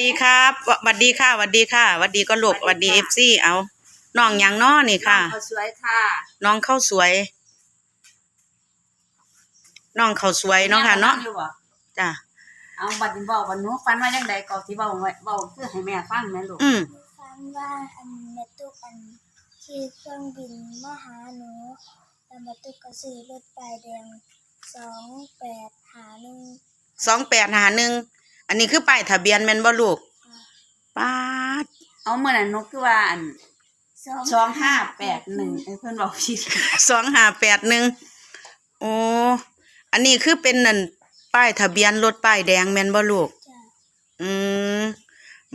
ดีครับสวัสดีค่ะสวัสดีค่ะสวัสดีก็ลูกสวัสดีเอฟซีเอาน้องหยังน้อนี่ค่ะ น้องเขาสวยค่ะน้องข้าวสวย น้องข้าวสวยเนาะค่ะเนาะอยู่บ่จ้ะเอาบัดนี้บอกว่าหนูฝันว่าจังใดก็ที่เว้าไว้เว้าคือให้แม่ฟังแม่ลูกอืมฝันว่าอันแม่ตุกอันขี่เครื่องบินมาหาหนูแล้วแม่ตุกก็ซื้อรถป้ายแดงสองแปดหาหนึ่งสองแปดหาหนึ่ง อันนี้คือป้ายทะเบียนแม่นบ่ลูกป้าดเอาเมื่อนั้นหนูคือว่าอัน2581เอ้ยเพิ่นบอกผิดสองห้าแปดหนึ่งโอ้อันนี้คือเป็นนั่นป้ายทะเบียนรถป้ายแดงแม่นบ่ลูกจ้ะอืม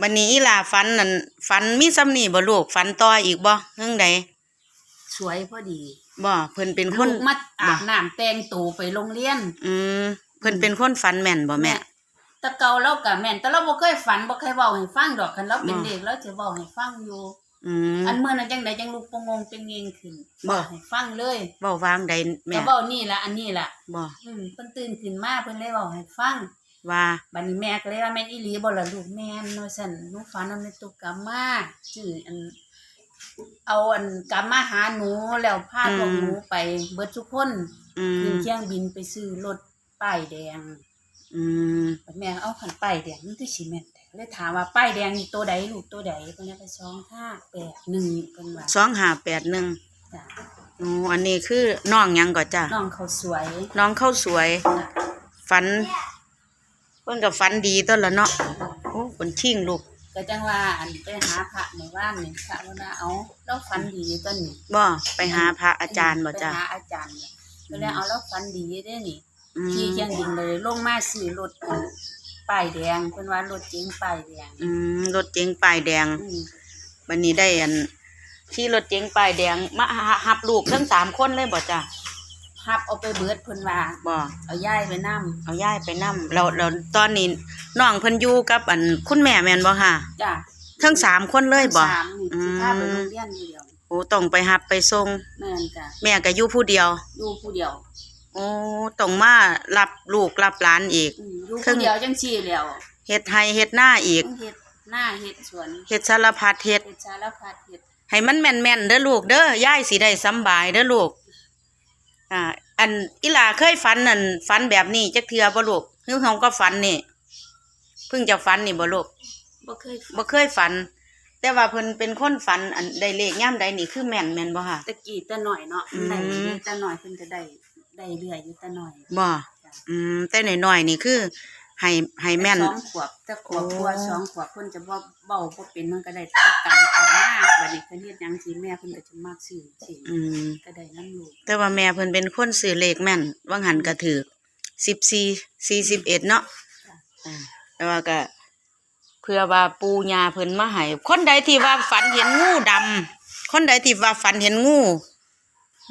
วันนี้อีหล่าฝันนั่นฝันมีซ้ำนี่บ่ลูกฝันต่ออีกบ่เรื่องใดสวยพอดีบ่เพิ่นเป็นคลูนกมาอาบน้ำแต่งตัวไปโรงเรียน อืมเพิ่นเป็นคนฝันแม่นบ่แม่ แต่เก่าเราก็แม่นแต่เราบ่เคยฝันบ่เคยเว้าให้ฟังดอกคันเราเป็นบ่เด็กเราจะเว้าให้ฟังอยู่ อืม อันเมื่อนั้นจังใดจังลูกปงงเป็นเงงขึ้นบ่ ให้ฟังเลยเว้าวางใดแม่ก็เว้านี่ละอันนี้ล่ะ บ่อืมเพิ่นตื่นขึ้นมาเพิ่นเลยเว้าให้ฟังว่าบัดนี้แม่ก็เลยว่าแม่นอีหลีบ่ล่ะลูกแม่นว่าซั่นหนูฝันว่าแม่ตุกกลับมาชื่ออัน เอาอันกลับมาหาหนูแล้วพาพวกหนูไปเบิดทุกคนอืขึ้นมเครื่องบินไปซื้อรถป้ายแดง อืมบัดแม่เอาคันป้ายแดงมันคือสิแม่นแท้เลยถามว่าป้ายแดงนี่ตัวใดลูกตัวใดเพิ่นเลยไป2581เพิ่นว่าสองห้าแปดหนึ่งจ้ะอ๋ออันนี้คือน้องหยังก่อนจ้ะน้องเขาสวยน้องข้าวสวย ฝันเพิ่นก็ฝันดีต้นละเนาะโอ้เพิ่นชิ่งลูกก็จังว่าอันไปหาพระในบ้านนี่พระว่าเอาเราฝันดีต้นนี่บ่ไปหาพระอาจารย์บ่จ้ะไปหาอาจารย์เนี่ยก็เลยเอาเราฝันดีได้นี่ อืมขี่เครื่องบินเลยลงมาซื้อรถอันป้ายแดงเพิ่นว่ารถเก๋งป้ายแดงอืมรถเก๋งป้ายแดงอืมวันนี้ได้อันที่รถเก๋งป้ายแดงมาหับลูกทั้งสามคนเลยบ่จ้ะฮับเอาไปเบิดเพิ่นว่าบ่เอาย้ายไปนํเอาย้ายไปนํเราเราตอนนี้น้องเพิ่นอยู่กับอันคุณแม่แม่นบ่ค่ะจ้ะทั้งสามคนเลยบ่ สามนี่อืสิม พาไปโรงเรียนอยู่เดียวโอ้ต้องไปหับไปส่งแม่นจ้ะแม่ก็อยู่ผู้เดียวอยู่ผู้เดียว โอ้ต้องมารับลูกรับหลานอีก อืมอยู่ครึ่ผู้งเดียวจังซี่แล้วเฮ็ดไห้เฮ็ดหน้าอีก ต้องเฮ็ดหน้าเฮ็ดสวนเฮ็ดสารพัดเฮ็ด เฮ็ดสารพัดเฮ็ดให้มันแม่นๆเด้อลูกเด้อยายสิได้สำบายเด้อลูก อ่า อันอีหลาเคยฝันนั่นฝันแบบนี้จักเทื่อบ่ลูกคือเฮาก็ฝันนี่เพิ่งจะฝันนี่บ่ลูกบ่เคยบ่เคยฝัน แต่ว่าเพิ่นเป็นคนฝัน อันได้เลขย่ํใดนี่คือแม่นแม่นบ่ค่ะ ตะกี้ตะหน่อยเนาะอืม ได้เรื่อยๆตะหน่อยเพิ่นก็ได้ ได้เรื่อยอยู่ตะหน่อยบ่อืมแต่น้อยๆนี่คือให้ให้แม่น สองขวบแต่ขวบโอ้ กว่าสองขวบเพิ่นจะบ่เบาบ่เป็นมันก็ได้ตะกันเขามาบัดนี้เพิ่นเฮ็ดหยังสิแม่เพิ่นก็จะมักซื้อสิอืมก็ได้นํลูกแต่ว่าแม่เพิ่นเป็นคนซื้อเลขแม่นว่างหันก็ถือ14 41เนาะอ่าแต่ว่าก็เพื่อว่าปูญาเพิ่นมาให้คนใดที่ว่าฝันเห็นงูดำคนใดที่ว่าฝันเห็นงู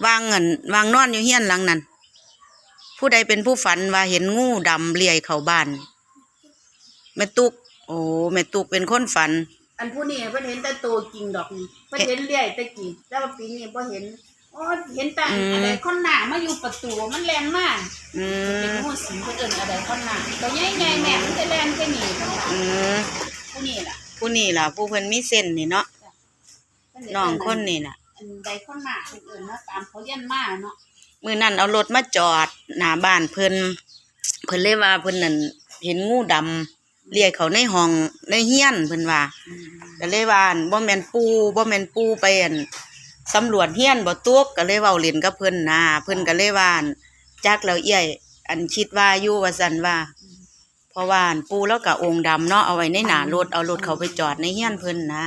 วางเงินวางนอนอยู่เฮียนหลังนั้น ผู้ใดเป็นผู้ฝันว่าเห็นงูดำเลื้อยเข้าบ้านแม่ตุก โอ้แม่ตุกเป็นคนฝัน อันผู้นี้เพิ่นเห็นแต่ตัวจริงดอกนี่เพิ่นเห็นเรื่อยแต่กี้แต่ว่าปีนี้บ่เห็นโอ้เห็นแต่อืมอะไรคนหน้ามาอยู่ประตูมันแล่นมาอืเป็นมงูสิงเพิ่นเอิ้นอะไรคนหน้าตัวใหญ่ๆแม่มันจะแล่นแค่นี้เพิ่นว่าอืมผู้นี้ล่ะผู้นี่ล่ะ ผู้เพิ่นมีเส้นนี่เนาะเพิ่เห็น้องคนนี่น่ะอันใดคนหน้าเพิ่นเอิ้นว่าตามเขาเรียนมาเนาะ มื้อนั้นเอารถมาจอดหน้าบ้านเพิ่นเพิ่นเลยว่าเพิ่นนั่นเห็นงูดำเลี้อยเข้าในห้องในเฮียนเพิ่นว่าอืมก็เลยว่าอั่นบ่แม่นปูบ่แม่นปูไปอั่นสำรวจเฮียนบ่ตุกก็เลยเว้าเล่นกับเพิ่นนะเพิ่นก็เลยว่าอั่นจักแล้วเอี้ยอันคิดว่าอยู่ว่าซั่นว่า เพราะว่าอั่นปูแล้วก็องค์ดำเนาะเอาไว้ในหน้ารถเอารถเขาไปจอดในเฮียนเพิ่นนะ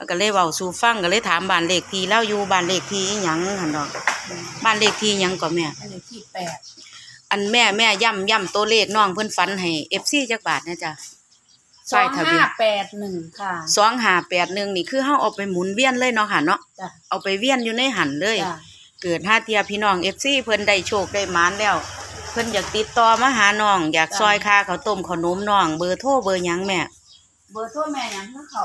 แล้วก็เลยเว้าสู่ฟังก็เลยถามบ้านเลขที่เล่าอยู่บ้านเลขที่อิหยังหั่นดอกบ้านเลขที่หยังก็แม่ อันนี้ที่แปดอันแม่แม่ย่ำย่ำตัวเลขน้องเพิ่นฝันให้ FC จักบาทนะจ๊ะสอป้ายงทะเบีห้ายนแปดหนึ่งค่ะสองห้าแปดหนึ่งนี่คือเฮาเอาไปหมุนเวียนเลยเนาะค่ะเนาะจ้ะเอาไปเวียนอยู่ในหันเลย จ้ะเกิดห้าเทียพี่น้องเอฟซีเพิ่นได้โชคได้หมานแล้ว เพิ่นอยากติดต่อมาหาน้อง อยากซอยค่าข้าวต้มขนมน้อง เบอร์โทรเบอร์หยังแม่ เบอร์โทรแม่หยังคือเขา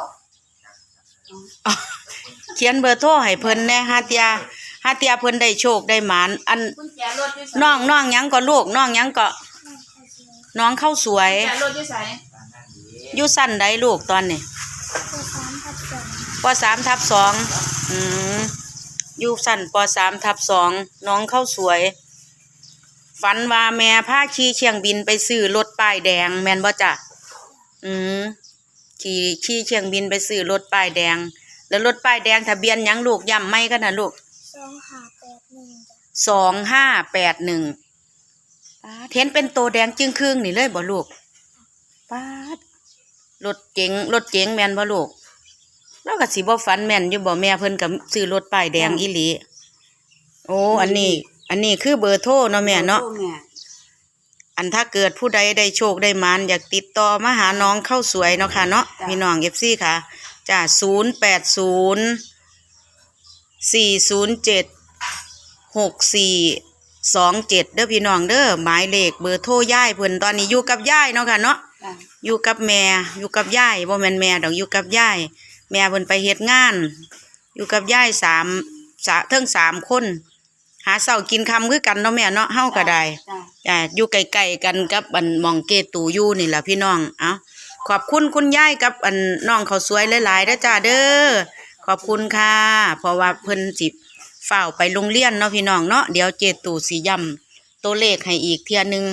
เขียนเบอร์โทรให้เพิ่นแหน่ห้าเทียห้าเทียเพิ่นได้โชคได้หมาน อันกุญแจรถอยู่ไสน้องน้องหยังก็ลูกน้องหยังก็น้องเขาสวยน้องเข้าสวย กุญแจรถอยู่ไสอยู่สั้นใดลูกตอนนี้ปสามทับสองปสามทับสองอืมอยู่สั้นปสามทับสองน้องเข้าสวย ฝันว่าแม่พาขี่เชียงบินไปซื้อรถป้ายแดง แม่นบ่จ้ะอืม ขี่ขี่เชียงบินไปซื้อรถป้ายแดง แล้วรถป้ายแดงทะเบียนหยังลูกย่ำไม่กันนะลูกสองห้าแปดหนึ่งจ้ะสองห้าแปดหนึ่งป้าดเห็นเป็นโตแดงจึงครึ่งนี่เลยบ่ลูกป้าดรถเก๋งรถเก๋งแม่นบ่ลูกแล้วก็สิบ่ฝันแม่นอยู่บ่แม่เพิ่นก็ซื้อรถป้ายแดงอีหลี โอ้ อันนี้ อันนี้คือเบอร์โทรเนาะแม่เนาะ โทรแม่ อันถ้าเกิดผู้ใดได้โชคได้มานอยากติดต่อมาหาน้องเข้าสวยเนาะค่ะเนาะพี่น้องเอฟซีค่ะจ้าศูนย์แปดศูนย์สี่ศูนย์เจ็ดหกสี่สองเจ็ดเด้อพี่น้องเด้อหมายเลขเบอร์โทรย่ายเพิ่นตอนนี้อยู่กับย่ายเนาะค่ะเนาะ จ้ะอยู่กับแม่อยู่กับย่ายบ่แม่นแม่ดอกอยู่กับย่ายแม่เพิ่นไปเฮ็ดงาน อยู่กับย่ายสามสะเทิงสามคน หาเช้ากินคำคือกันเนาะแม่เนาะเฮาก็ได้จ้ะอ่าอยู่ใกล้ๆกันกับอันหมองเกตูอยู่นี่ล่ะพี่น้องเอาขอบคุณคุณยายกับอันน้องเขาวสวยหลายๆเด้อจ้าเด้อขอบคุณค่ะ เพราะว่าเพิ่นสิเฝ้าวไปโรงเรียนเนาะพี่น้องเนาะเดี๋ยวเจตูสิย้ำตัวเลขให้อีกเที่ยหนึง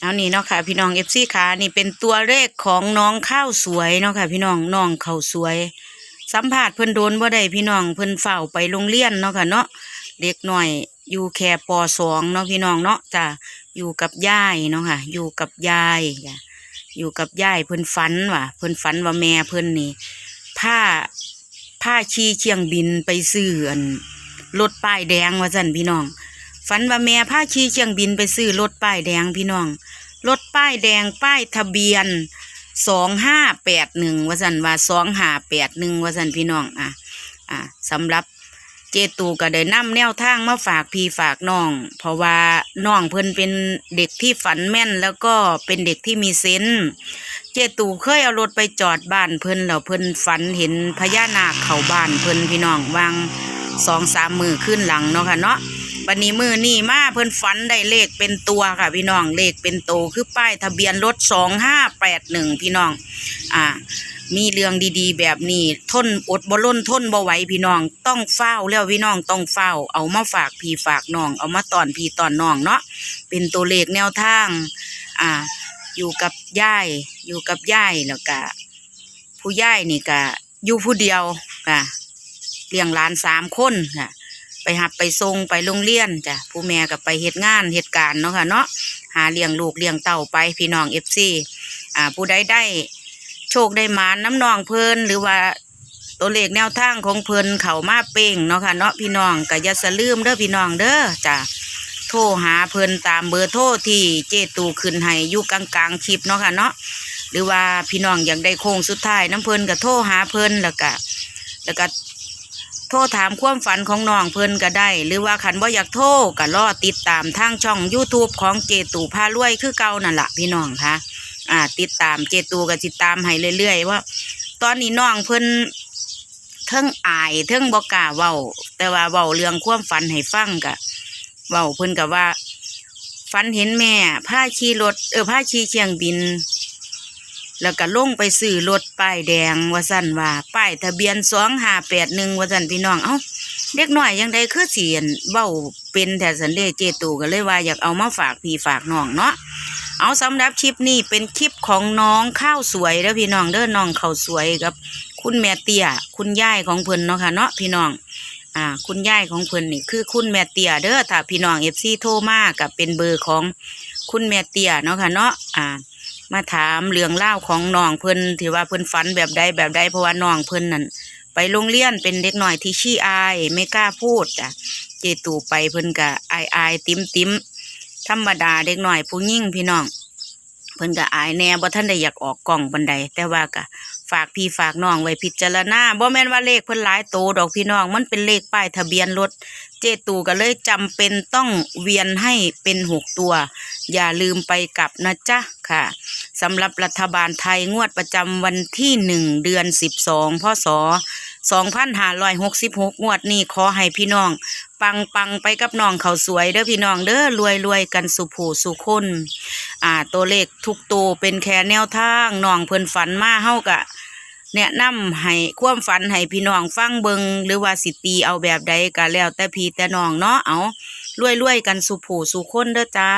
เอานี่เนาะค่ะ พี่น้องเอฟซีค่ะนี่เป็นตัวเลขของน้องข้าวสวยเนาะค่ะ พี่น้องน้องข้าวสวย สัมภาษณ์เพิ่นโดนบ่ได้พี่น้องเพิ่นเฝ้าไปโรงเรียนเนาะค่ะเนาะเด็กหน่อยอยู่แค่ปสองเนาะพี่น้องเนาะจ้ะอยู่กับยายเนาะค่ะ อยู่กับยายจ้ะอยู่กับยายเพิ่นฝันว่ะเพิ่นฝันว่าแม่เพิ่นนี่ผ้าผ้าชีเชียงบินไปซื้ออันรถป้ายแดงว่าสั่นพี่น้อง ฝันว่าแม่ผ้าชีเชียงบินไปซื้อรถป้ายแดงพี่น้องรถป้ายแดงป้ายทะเบียน สองห้าแปดหนึ่งวาสันว่าสองห้าแปดหนึ่งวาสันพี่น้องอะอะสำหรับเจตูก็ได้นำแนวทางมาฝากพี่ฝากน้อง เพราะว่าน้องเพิ่นเป็นเด็กที่ฝันแม่น แล้วก็เป็นเด็กที่มีเซนส์เจตูเคยเอารถไปจอดบ้านเพิ่นแล้วเพิ่นฝันเห็นพญานาคเข้าบ้านเพิ่นพี่น้องวางสองสามมือขึ้นหลังเนาะค่ะเนาะ บันนี้มือนี่มาเพิ่นฝันได้เลขเป็นตัวค่ะพี่น้องเลขเป็นโตวคือป้ายทะเบียนรถสองห้าแปดหนึ่งพี่น้อง อ่า มีเรื่องดีๆ แบบนี้ทนอดบ่ล้นทนบ่ไหวพี่น้อง ต้องเฝ้าแล้วพี่น้องต้องเฝ้า เอามาฝากพี่ฝากน้อง เอามาตอนพี่ตอนน้องเนาะเป็นตัวเลขแนวทาง อ่า อยู่กับย่ายอยู่กับย่ายแล้วก็ผู้ย่ายนี่ก็อยู่ผู้เดียวค่ะเลี้ยงหลานสามคนค่ะ ไปหับไปส่งไปโรงเรียนจ้ะผู้แม่ก็ไปเฮ็ดงานเฮ็ดการเนาะค่ะเนาะหาเลี้ยงลูกเลี้ยงเต่าไปพี่น้องเอฟซีอ่าผู้ใดได้โชคได้หมาน้ำนองเพลินหรือว่าตัวเลขแนวทางของเพลินเขามาเป้งเนาะค่ะเนาะพี่น้องก็อย่าสลืมเด้อพี่น้องเด้อจ้ะโทรหาเพลินตามเบอร์โทรที่เจตูขึ้นให้อยู่กลางๆคลิปเนาะค่ะเนาะหรือว่าพี่น้องอยากได้โค้งสุดท้ายน้ำเพลินก็โทรหาเพลินแล้วก็แล้วก็ โทรถามความฝันของน้องเพิ่นก็ได้ หรือว่าขันบ่อยากโทรก็รอติดตามทางช่อง YouTube ของเจตูพารวยคือเก่านั่นละพี่น้องค่ะอ่า ติดตามเจตูกับติดตามให้เรื่อยๆว่า ตอนนี้น้องเพิ่นเทิงอายเทิงบอกล้าเว้า แต่ว่าเว้าเรื่องความฝันให้ฟังกะเว้าเพิ่นกับว่าฝันเห็นแม่พาขี่รถเออพาขี่เชียงบิน แล้วก็ลงไปซื้อรถป้ายแดงว่าสั่นว่าป้ายทะเบียนสองห้าแปดหนึ่งว่าสั่นพี่น้องเอ้าเด็กน้อยยังได้คือเสียนเว้าเป็นแต่สันเดเจตูก็เลยว่าอยากเอามาฝากพี่ฝากน้องเนาะเอาสำหรับคลิปนี้เป็นคลิปของน้องข้าวสวยเด้อพี่น้องเด้อน้องข้าวสวยกับ คุณแม่เตี้ยคุณยายของเพิ่นเนาะค่ะเนาะพี่น้องอ่าคุณยายของเพิ่นนี่คือคุณแม่เตี้ยเด้อถ้าพี่น้องเอฟซีโทรมากับเป็นเบอร์ของคุณแม่เตี้ยเนาะค่ะเนาะอ่า มาถามเรื่องเล่าของน้องเพิ่นที่ว่าเพิ่นฝันแบบใดแบบใดเพราะว่าน้องเพิ่นนั่นไปโรงเรียนเป็นเด็กหน่อยที่ชี้อายไม่กล้าพูดจ้ะเจตูไปเพิ่นกะอายอายติ้มติ้มธรรมดาเด็กหน่อยผู้ยิ่งพี่น้องเพิ่นกะอายแหน่บ่ท่านได้อยากออกกล่องบันไดแต่ว่ากะ ฝากพี่ฝากน้องไว้พิจารณาบ่แม่นว่าเลขเพิ่นหลายโตดอกพี่น้อง มันเป็นเลขป้ายทะเบียนรถ เจตูก็เลยจำเป็นต้องเวียนให้เป็นหกตัว อย่าลืมไปกลับนะจ๊ะค่ะสำหรับรัฐบาลไทยงวดประจำวันที่หนึ่งเดือนสิบสองพศ2566งวดนี้ขอให้พี่น้อง ปังปังไปกับน้องเขาสวยเด้อพี่น้องเด้อรวยรวยกันสุผูสุคนอ่าตัวเลขทุกตัวเป็นแค่แนวทางน้องเพิ่นฝันมาเฮากะ แนะนำให้ความฝันให้พี่น้องฟังเบิงหรือว่าสิตีเอาแบบใดก็แล้วแต่พี่แต่น้องเนาะเอารวยรวยกันสุผูสุคนเด้อจ้า